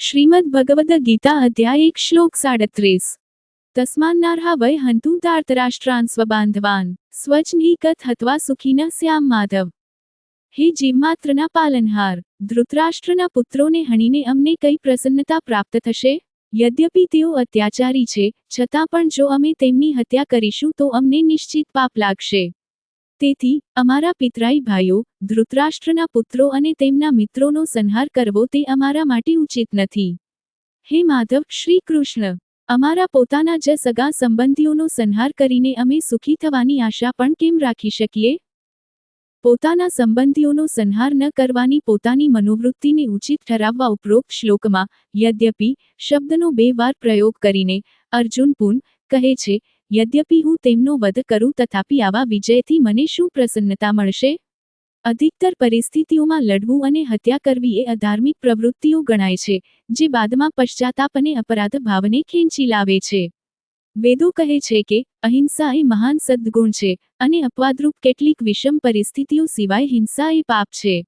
શ્રીમદ ભગવદ ગીતા અધ્યાય એક શ્લોક સાડત્રીસ. તસ્માન્નાર્હા વય હંતુ ધાર્તરાષ્ટ્રાન સ્વબાંધવાન સ્વજનીકથ હત્વા સુખીન શ્યામ માધવ. હે જીવમાત્રના પાલનહાર, ધૃતરાષ્ટ્રના પુત્રોને હણીને અમને કઈ પ્રસન્નતા પ્રાપ્ત થશે? યદ્યપિ તેઓ અત્યાચારી છે, છતાં પણ જો અમે તેમની હત્યા કરીશું તો અમને નિશ્ચિત પાપ લાગશે. તેથી, અમારા પિતરાઈ ભાઈઓ, ધૃતરાષ્ટ્રના પુત્રો અને તેમના મિત્રોનો સંહાર કરવો તે અમારા માટે ઉચિત નથી. હે માધવ, શ્રી કૃષ્ણ! અમારા પોતાના જ સગા સંબંધીઓનો સંહાર કરીને અમે સુખી થવાની આશા પણ કેમ રાખી શકીએ? પોતાના સંબંધીઓનો સંહાર ન કરવાની પોતાની મનોવૃત્તિને ઉચિત ઠરાવવા ઉપરોક્ત શ્લોકમાં, યદ્યપિ શબ્દનો બે વાર પ્રયોગ કરીને, અર્જુન પુન કહે છે યદ્યપિ હું તેમનો વધ કરું તથાપિ આવા વિજયથી મને શું પ્રસન્નતા મળશે? અધિકતર પરિસ્થિતિઓમાં લડવું અને હત્યા કરવી એ અધાર્મિક પ્રવૃત્તિઓ ગણાય છે, જે બાદમાં પશ્ચાતાપ અને અપરાધ ભાવને ખેંચી લાવે છે. વેદો કહે છે કે, અહિંસા એ મહાન સદ્ગુણ છે અને અપવાદરૂપ કેટલીક વિષમ પરિસ્થિતિઓ સિવાય હિંસા એ પાપ છે.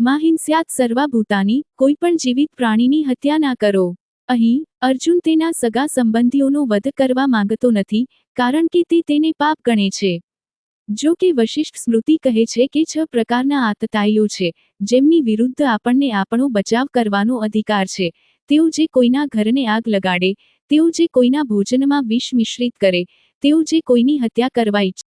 માહિંસ્યાત હિંસ્યાત કોઈપણ કોઈ પણ જીવિત પ્રાણીની હત્યા ના કરો. અહીં, અર્જુન તેના સગા સંબંધીઓનો વધ કરવા માંગતો નથી, કારણ કે તે તેને પાપ ગણે છે. જો કે વશિષ્ઠ સ્મૃતિ કહે છે કે છ પ્રકારના આતતાઈઓ છે, જેમની વિરુદ્ધ આપણને આપણો બચાવ કરવાનો અધિકાર છે. તેઓ જે કોઈના ઘરને આગ લગાડે, તેઓ જે કોઈના ભોજનમાં વિષ મિશ્રિત કરે, તેઓ જે કોઈની હત્યા કરવા ઈચ્છે